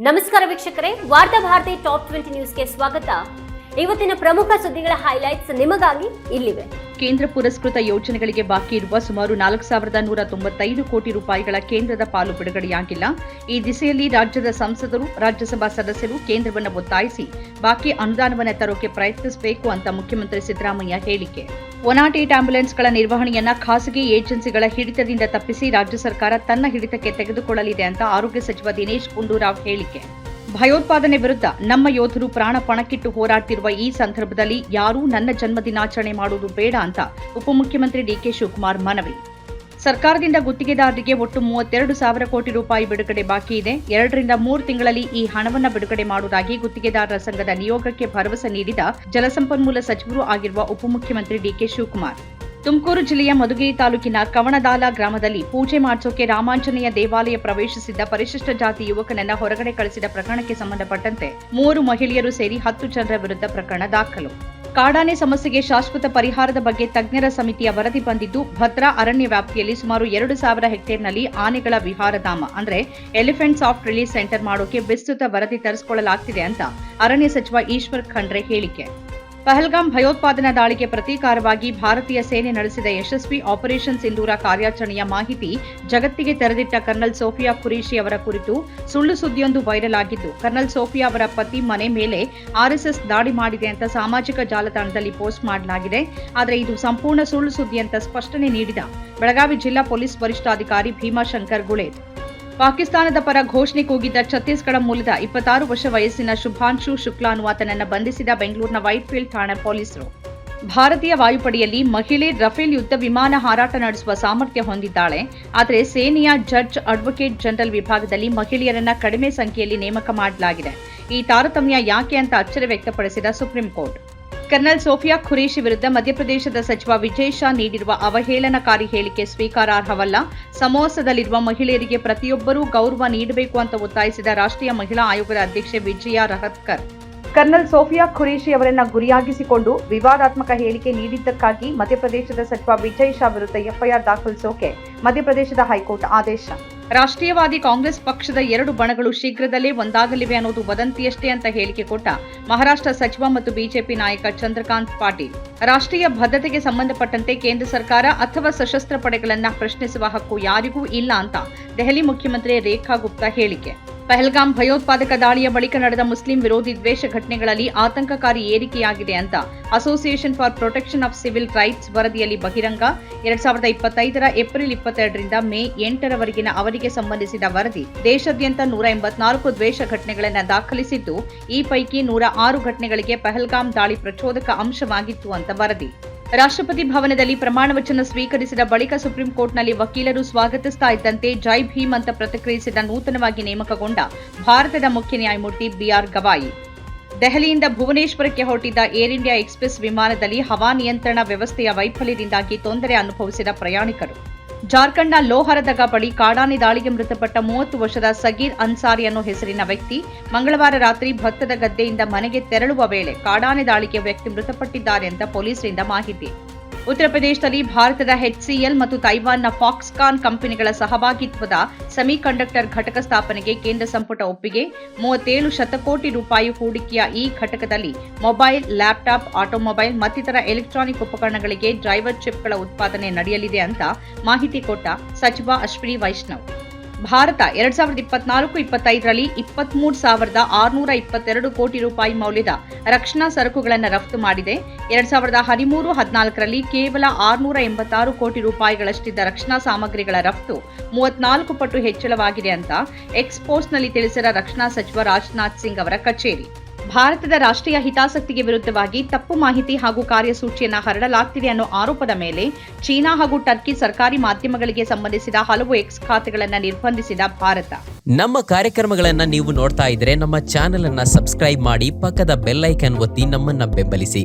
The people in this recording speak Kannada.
ನಮಸ್ಕಾರ ವೀಕ್ಷಕರೇ ವಾರ್ತಾ ಭಾರತಿ ಟಾಪ್ ಟ್ವೆಂಟಿ ನ್ಯೂಸ್ಗೆ ಸ್ವಾಗತ ಇವತ್ತಿನ ಪ್ರಮುಖ ಸುದ್ದಿಗಳ ಹೈಲೈಟ್ಸ್ ನಿಮಗಾಗಿ ಇಲ್ಲಿವೆ. ಕೇಂದ್ರ ಪುರಸ್ಕೃತ ಯೋಜನೆಗಳಿಗೆ ಬಾಕಿ ಇರುವ ಸುಮಾರು ನಾಲ್ಕು ಸಾವಿರದ ನೂರ ತೊಂಬತ್ತೈದು ಕೋಟಿ ರೂಪಾಯಿಗಳ ಕೇಂದ್ರದ ಪಾಲು ಬಿಡುಗಡೆಯಾಗಿಲ್ಲ. ಈ ದಿಸೆಯಲ್ಲಿ ರಾಜ್ಯದ ಸಂಸದರು, ರಾಜ್ಯಸಭಾ ಸದಸ್ಯರು ಕೇಂದ್ರವನ್ನು ಒತ್ತಾಯಿಸಿ ಬಾಕಿ ಅನುದಾನವನ್ನು ತರೋಕೆ ಪ್ರಯತ್ನಿಸಬೇಕು ಅಂತ ಮುಖ್ಯಮಂತ್ರಿ ಸಿದ್ದರಾಮಯ್ಯ ಹೇಳಿಕೆ. ಒನ್ ನಾಟ್ ಏಟ್ ಆಂಬ್ಯುಲೆನ್ಸ್ಗಳ ನಿರ್ವಹಣೆಯನ್ನ ಖಾಸಗಿ ಏಜೆನ್ಸಿಗಳ ಹಿಡಿತದಿಂದ ತಪ್ಪಿಸಿ ರಾಜ್ಯ ಸರ್ಕಾರ ತನ್ನ ಹಿಡಿತಕ್ಕೆ ತೆಗೆದುಕೊಳ್ಳಲಿದೆ ಅಂತ ಆರೋಗ್ಯ ಸಚಿವ ದಿನೇಶ್ ಗುಂಡೂರಾವ್ ಹೇಳಿಕೆ. ಭಯೋತ್ಪಾದನೆ ವಿರುದ್ಧ ನಮ್ಮ ಯೋಧರು ಪ್ರಾಣ ಪಣಕ್ಕಿಟ್ಟು ಹೋರಾಡ್ತಿರುವ ಈ ಸಂದರ್ಭದಲ್ಲಿ ಯಾರೂ ನನ್ನ ಜನ್ಮದಿನಾಚರಣೆ ಮಾಡುವುದು ಬೇಡ ಅಂತ ಉಪಮುಖ್ಯಮಂತ್ರಿ ಡಿಕೆ ಶಿವಕುಮಾರ್ ಮನವಿ. ಸರ್ಕಾರದಿಂದ ಗುತ್ತಿಗೆದಾರರಿಗೆ ಒಟ್ಟು ಮೂವತ್ತೆರಡು ಸಾವಿರ ಕೋಟಿ ರೂಪಾಯಿ ಬಿಡುಗಡೆ ಬಾಕಿ ಇದೆ. ಎರಡರಿಂದ ಮೂರು ತಿಂಗಳಲ್ಲಿ ಈ ಹಣವನ್ನು ಬಿಡುಗಡೆ ಮಾಡುವುದಾಗಿ ಗುತ್ತಿಗೆದಾರರ ಸಂಘದ ನಿಯೋಗಕ್ಕೆ ಭರವಸೆ ನೀಡಿದ ಜಲಸಂಪನ್ಮೂಲ ಸಚಿವರೂ ಆಗಿರುವ ಉಪಮುಖ್ಯಮಂತ್ರಿ ಡಿಕೆ ಶಿವಕುಮಾರ್. ತುಮಕೂರು ಜಿಲ್ಲೆಯ ಮಧುಗಿರಿ ತಾಲೂಕಿನ ಕವಣದಾಲ ಗ್ರಾಮದಲ್ಲಿ ಪೂಜೆ ಮಾಡಿಸೋಕೆ ರಾಮಾಂಜನೇಯ ದೇವಾಲಯ ಪ್ರವೇಶಿಸಿದ್ದ ಪರಿಶಿಷ್ಟ ಜಾತಿ ಯುವಕನನ್ನ ಹೊರಗಡೆ ಕಳಿಸಿದ ಪ್ರಕರಣಕ್ಕೆ ಸಂಬಂಧಪಟ್ಟಂತೆ ಮೂವರು ಮಹಿಳೆಯರು ಸೇರಿ ಹತ್ತು ಜನರ ವಿರುದ್ಧ ಪ್ರಕರಣ ದಾಖಲು. ಕಾಡಾನೆ ಸಮಸ್ಯೆಗೆ ಶಾಶ್ವತ ಪರಿಹಾರದ ಬಗ್ಗೆ ತಜ್ಞರ ಸಮಿತಿಯ ವರದಿ ಬಂದಿದ್ದು, ಭದ್ರಾ ಅರಣ್ಯ ವ್ಯಾಪ್ತಿಯಲ್ಲಿ ಸುಮಾರು ಎರಡು ಸಾವಿರ ಹೆಕ್ಟೇರ್ನಲ್ಲಿ ಆನೆಗಳ ವಿಹಾರಧಾಮ, ಅಂದ್ರೆ ಎಲಿಫೆಂಟ್ ಸಾಫ್ಟ್ ರಿಲೀಸ್ ಸೆಂಟರ್ ಮಾಡೋಕೆ ವಿಸ್ತೃತ ವರದಿ ತರಿಸಿಕೊಳ್ಳಲಾಗ್ತಿದೆ ಅಂತ ಅರಣ್ಯ ಸಚಿವ ಈಶ್ವರ್ ಖಂಡ್ರೆ ಹೇಳಿಕೆ. ಪಹಲ್ಗಾಮ್ ಭಯೋತ್ಪಾದನಾ ದಾಳಿಗೆ ಪ್ರತೀಕಾರವಾಗಿ ಭಾರತೀಯ ಸೇನೆ ನಡೆಸಿದ ಯಶಸ್ವಿ ಆಪರೇಷನ್ ಸಿಂಧೂರ ಕಾರ್ಯಾಚರಣೆಯ ಮಾಹಿತಿ ಜಗತ್ತಿಗೆ ತೆರೆದಿಟ್ಟ ಕರ್ನಲ್ ಸೋಫಿಯಾ ಖುರೇಶಿ ಅವರ ಕುರಿತು ಸುಳ್ಳು ಸುದ್ದಿಯೊಂದು ವೈರಲ್ ಆಗಿದ್ದು, ಕರ್ನಲ್ ಸೋಫಿಯಾ ಅವರ ಪತಿ ಮನೆ ಮೇಲೆ ಆರ್ಎಸ್ಎಸ್ ದಾಳಿ ಮಾಡಿದೆ ಅಂತ ಸಾಮಾಜಿಕ ಜಾಲತಾಣದಲ್ಲಿ ಪೋಸ್ಟ್ ಮಾಡಲಾಗಿದೆ. ಆದರೆ ಇದು ಸಂಪೂರ್ಣ ಸುಳ್ಳು ಸುದ್ದಿ ಅಂತ ಸ್ಪಷ್ಟನೆ ನೀಡಿದ ಬೆಳಗಾವಿ ಜಿಲ್ಲಾ ಪೊಲೀಸ್ ವರಿಷ್ಠಾಧಿಕಾರಿ ಭೀಮಾಶಂಕರ್ ಗುಳೇದ್ ಪಾಕಿಸ್ತಾನದ ಪರ ಘೋಷಣೆ ಕೂಗಿದ್ದ ಛತ್ತೀಸ್ಗಢ ಮೂಲದ ಇಪ್ಪತ್ತಾರು ವರ್ಷ ವಯಸ್ಸಿನ ಶುಭಾಂಶು ಶುಕ್ಲಾ ಅನ್ನುವಾತನನ್ನ ಬಂಧಿಸಿದ ಬೆಂಗಳೂರಿನ ವೈಟ್ಫೀಲ್ಡ್ ಠಾಣೆ ಪೊಲೀಸರು. ಭಾರತೀಯ ವಾಯುಪಡೆಯಲ್ಲಿ ಮಹಿಳೆ ರಫೇಲ್ ಯುದ್ಧ ವಿಮಾನ ಹಾರಾಟ ನಡೆಸುವ ಸಾಮರ್ಥ್ಯ ಹೊಂದಿದ್ದಾಳೆ. ಆದರೆ ಸೇನೆಯ ಜಡ್ಜ್ ಅಡ್ವೊಕೇಟ್ ಜನರಲ್ ವಿಭಾಗದಲ್ಲಿ ಮಹಿಳೆಯರನ್ನ ಕಡಿಮೆ ಸಂಖ್ಯೆಯಲ್ಲಿ ನೇಮಕ ಮಾಡಲಾಗಿದೆ. ಈ ತಾರತಮ್ಯ ಯಾಕೆ ಅಂತ ಅಚ್ಚರಿ ವ್ಯಕ್ತಪಡಿಸಿದ supreme court. Colonel Sofiya Qureshi ವಿರುದ್ಧ ಮಧ್ಯಪ್ರದೇಶದ ಸಚಿವ ವಿಜಯ್ ಶಾ ನೀಡಿರುವ ಅವಹೇಳನಕಾರಿ ಹೇಳಿಕೆ ಸ್ವೀಕಾರಾರ್ಹವಲ್ಲ. ಸಮೋಸದಲ್ಲಿರುವ ಮಹಿಳೆಯರಿಗೆ ಪ್ರತಿಯೊಬ್ಬರೂ ಗೌರವ ನೀಡಬೇಕು ಅಂತ ಒತ್ತಾಯಿಸಿದ ರಾಷ್ಟ್ರೀಯ ಮಹಿಳಾ ಆಯೋಗದ ಅಧ್ಯಕ್ಷೆ ವಿಜಯ ರಹತ್ಕರ್. ಕರ್ನಲ್ ಸೋಫಿಯಾ ಖುರೇಶಿ ಅವರನ್ನ ಗುರಿಯಾಗಿಸಿಕೊಂಡು ವಿವಾದಾತ್ಮಕ ಹೇಳಿಕೆ ನೀಡಿದ್ದಕ್ಕಾಗಿ ಮಧ್ಯಪ್ರದೇಶದ ಸಚಿವ ವಿಜಯ್ ಶಾ ವಿರುದ್ಧ ಎಫ್ಐಆರ್ ದಾಖಲಿಸೋಕೆ ಮಧ್ಯಪ್ರದೇಶದ ಹೈಕೋರ್ಟ್ ಆದೇಶ. ರಾಷ್ಟ್ರೀಯವಾದಿ ಕಾಂಗ್ರೆಸ್ ಪಕ್ಷದ ಎರಡು ಬಣಗಳು ಶೀಘ್ರದಲ್ಲೇ ಒಂದಾಗಲಿವೆ ಅನ್ನೋದು ವದಂತಿಯಷ್ಟೇ ಅಂತ ಹೇಳಿಕೆ ಕೊಟ್ಟ ಮಹಾರಾಷ್ಟ್ರ ಸಚಿವ ಮತ್ತು ಬಿಜೆಪಿ ನಾಯಕ ಚಂದ್ರಕಾಂತ್ ಪಾಟೀಲ್. ರಾಷ್ಟ್ರೀಯ ಭದ್ರತೆಗೆ ಸಂಬಂಧಪಟ್ಟಂತೆ ಕೇಂದ್ರ ಸರ್ಕಾರ ಅಥವಾ ಸಶಸ್ತ್ರ ಪಡೆಗಳನ್ನ ಪ್ರಶ್ನಿಸುವ ಹಕ್ಕು ಯಾರಿಗೂ ಇಲ್ಲ ಅಂತ ದೆಹಲಿ ಮುಖ್ಯಮಂತ್ರಿ ರೇಖಾ ಗುಪ್ತಾ ಹೇಳಿಕೆ. ಪಹಲ್ಗಾಮ್ ಭಯೋತ್ಪಾದಕ ದಾಳಿಯ ಬಳಿಕ ನಡೆದ ಮುಸ್ಲಿಂ ವಿರೋಧಿ ದ್ವೇಷ ಘಟನೆಗಳಲ್ಲಿ ಆತಂಕಕಾರಿ ಏರಿಕೆಯಾಗಿದೆ ಅಂತ association for protection of civil rights ವರದಿಯಲ್ಲಿ ಬಹಿರಂಗ. ಎರಡ್ ಸಾವಿರದ ಇಪ್ಪತ್ತೈದರ ಏಪ್ರಿಲ್ ಇಪ್ಪತ್ತೆರಡರಿಂದ ಮೇ ಎಂಟರವರೆಗಿನ ಅವಧಿಗೆ ಸಂಬಂಧಿಸಿದ ವರದಿ. ದೇಶಾದ್ಯಂತ ನೂರ ಎಂಬತ್ನಾಲ್ಕು ದ್ವೇಷ ಘಟನೆಗಳನ್ನು ದಾಖಲಿಸಿದ್ದು, ಈ ಪೈಕಿ ನೂರ ಆರು ಘಟನೆಗಳಿಗೆ ಪಹಲ್ಗಾಮ್ ದಾಳಿ ಪ್ರಚೋದಕ ಅಂಶವಾಗಿತ್ತು ಅಂತ ವರದಿ. ರಾಷ್ಟ್ರಪತಿ ಭವನದಲ್ಲಿ ಪ್ರಮಾಣ ವಚನ ಸ್ವೀಕರಿಸಿದ ಬಳಿಕ ಸುಪ್ರೀಂ ಕೋರ್ಟ್ನಲ್ಲಿ ವಕೀಲರು ಸ್ವಾಗತಿಸ್ತಾ ಇದ್ದಂತೆ ಜೈ ಭೀಮ್ ಅಂತ ಪ್ರತಿಕ್ರಿಯಿಸಿದ ನೂತನವಾಗಿ ನೇಮಕಗೊಂಡ ಭಾರತದ ಮುಖ್ಯ ನ್ಯಾಯಮೂರ್ತಿ ಬಿಆರ್ ಗವಾಯಿ. ದೆಹಲಿಯಿಂದ ಭುವನೇಶ್ವರಕ್ಕೆ ಹೊರಟಿದ್ದ ಏರ್ ಇಂಡಿಯಾ ಎಕ್ಸ್ಪ್ರೆಸ್ ವಿಮಾನದಲ್ಲಿ ಹವಾನಿಯಂತ್ರಣ ವ್ಯವಸ್ಥೆಯ ವೈಫಲ್ಯದಿಂದಾಗಿ ತೊಂದರೆ ಅನುಭವಿಸಿದ ಪ್ರಯಾಣಿಕರು. ಜಾರ್ಖಂಡ್ನ ಲೋಹರದಗ ಬಳಿ ಕಾಡಾನೆ ದಾಳಿಗೆ ಮೃತಪಟ್ಟ ಮೂವತ್ತು ವರ್ಷದ ಸಗೀರ್ ಅನ್ಸಾರಿ ಅನ್ನೋ ಹೆಸರಿನ ವ್ಯಕ್ತಿ ಮಂಗಳವಾರ ರಾತ್ರಿ ಭತ್ತದ ಗದ್ದೆಯಿಂದ ಮನೆಗೆ ತೆರಳುವ ವೇಳೆ ಕಾಡಾನೆ ದಾಳಿಗೆ ವ್ಯಕ್ತಿ ಮೃತಪಟ್ಟಿದ್ದಾರೆ ಅಂತ ಪೊಲೀಸರಿಂದ ಮಾಹಿತಿ. ಉತ್ತರ ಪ್ರದೇಶದಲ್ಲಿ ಭಾರತದ ಎಚ್ಸಿಎಲ್ ಮತ್ತು ತೈವಾನ್ನ ಫಾಕ್ಸ್ಕಾನ್ ಕಂಪನಿಗಳ ಸಹಭಾಗಿತ್ವದ ಸೆಮಿಕಂಡಕ್ಟರ್ ಘಟಕ ಸ್ಥಾಪನೆಗೆ ಕೇಂದ್ರ ಸಂಪುಟ ಒಪ್ಪಿಗೆ. ಮೂವತ್ತೇಳು ಶತಕೋಟಿ ರೂಪಾಯಿ ಹೂಡಿಕೆಯ ಈ ಘಟಕದಲ್ಲಿ ಮೊಬೈಲ್, ಲ್ಯಾಪ್ಟಾಪ್, ಆಟೋಮೊಬೈಲ್ ಮತ್ತಿತರ ಎಲೆಕ್ಟ್ರಾನಿಕ್ ಉಪಕರಣಗಳಿಗೆ ಡ್ರೈವರ್ ಚಿಪ್ಗಳ ಉತ್ಪಾದನೆ ನಡೆಯಲಿದೆ ಅಂತ ಮಾಹಿತಿ ಕೊಟ್ಟ ಸಚಿವ ಅಶ್ವಿನಿ ವೈಷ್ಣವ್. ಭಾರತ ಎರಡ್ ಸಾವಿರದ ಇಪ್ಪತ್ನಾಲ್ಕು, ಇಪ್ಪತ್ತೈದರಲ್ಲಿ ಇಪ್ಪತ್ಮೂರು ಸಾವಿರದ ಆರುನೂರ ಇಪ್ಪತ್ತೆರಡು ಕೋಟಿ ರೂಪಾಯಿ ಮೌಲ್ಯದ ರಕ್ಷಣಾ ಸರಕುಗಳನ್ನು ರಫ್ತು ಮಾಡಿದೆ. ಎರಡ್ ಸಾವಿರದ ಹದಿಮೂರು, ಹದಿನಾಲ್ಕರಲ್ಲಿ ಕೇವಲ ಆರುನೂರ ಎಂಬತ್ತಾರು ಕೋಟಿ ರೂಪಾಯಿಗಳಷ್ಟಿದ್ದ ರಕ್ಷಣಾ ಸಾಮಗ್ರಿಗಳ ರಫ್ತು ಮೂವತ್ನಾಲ್ಕು ಪಟ್ಟು ಹೆಚ್ಚಳವಾಗಿದೆ ಅಂತ ಎಕ್ಸ್ಪೋಸ್ನಲ್ಲಿ ತಿಳಿಸಿದ ರಕ್ಷಣಾ ಸಚಿವ ರಾಜನಾಥ್ ಸಿಂಗ್ ಅವರ ಕಚೇರಿ. ಭಾರತದ ರಾಷ್ಟ್ರೀಯ ಹಿತಾಸಕ್ತಿಗೆ ವಿರುದ್ಧವಾಗಿ ತಪ್ಪು ಮಾಹಿತಿ ಹಾಗೂ ಕಾರ್ಯಸೂಚಿಯನ್ನು ಹರಡಲಾಗ್ತಿದೆ ಅನ್ನೋ ಆರೋಪದ ಮೇಲೆ ಚೀನಾ ಹಾಗೂ ಟರ್ಕಿ ಸರ್ಕಾರಿ ಮಾಧ್ಯಮಗಳಿಗೆ ಸಂಬಂಧಿಸಿದ ಹಲವು ಎಕ್ಸ್ ಖಾತೆಗಳನ್ನು ನಿರ್ಬಂಧಿಸಿದ ಭಾರತ. ನಮ್ಮ ಕಾರ್ಯಕ್ರಮಗಳನ್ನು ನೀವು ನೋಡ್ತಾ ಇದ್ರೆ ನಮ್ಮ ಚಾನೆಲ್ ಅನ್ನ ಸಬ್ಸ್ಕ್ರೈಬ್ ಮಾಡಿ ಪಕ್ಕದ ಬೆಲ್ ಒತ್ತಿ ನಮ್ಮನ್ನ ಬೆಂಬಲಿಸಿ.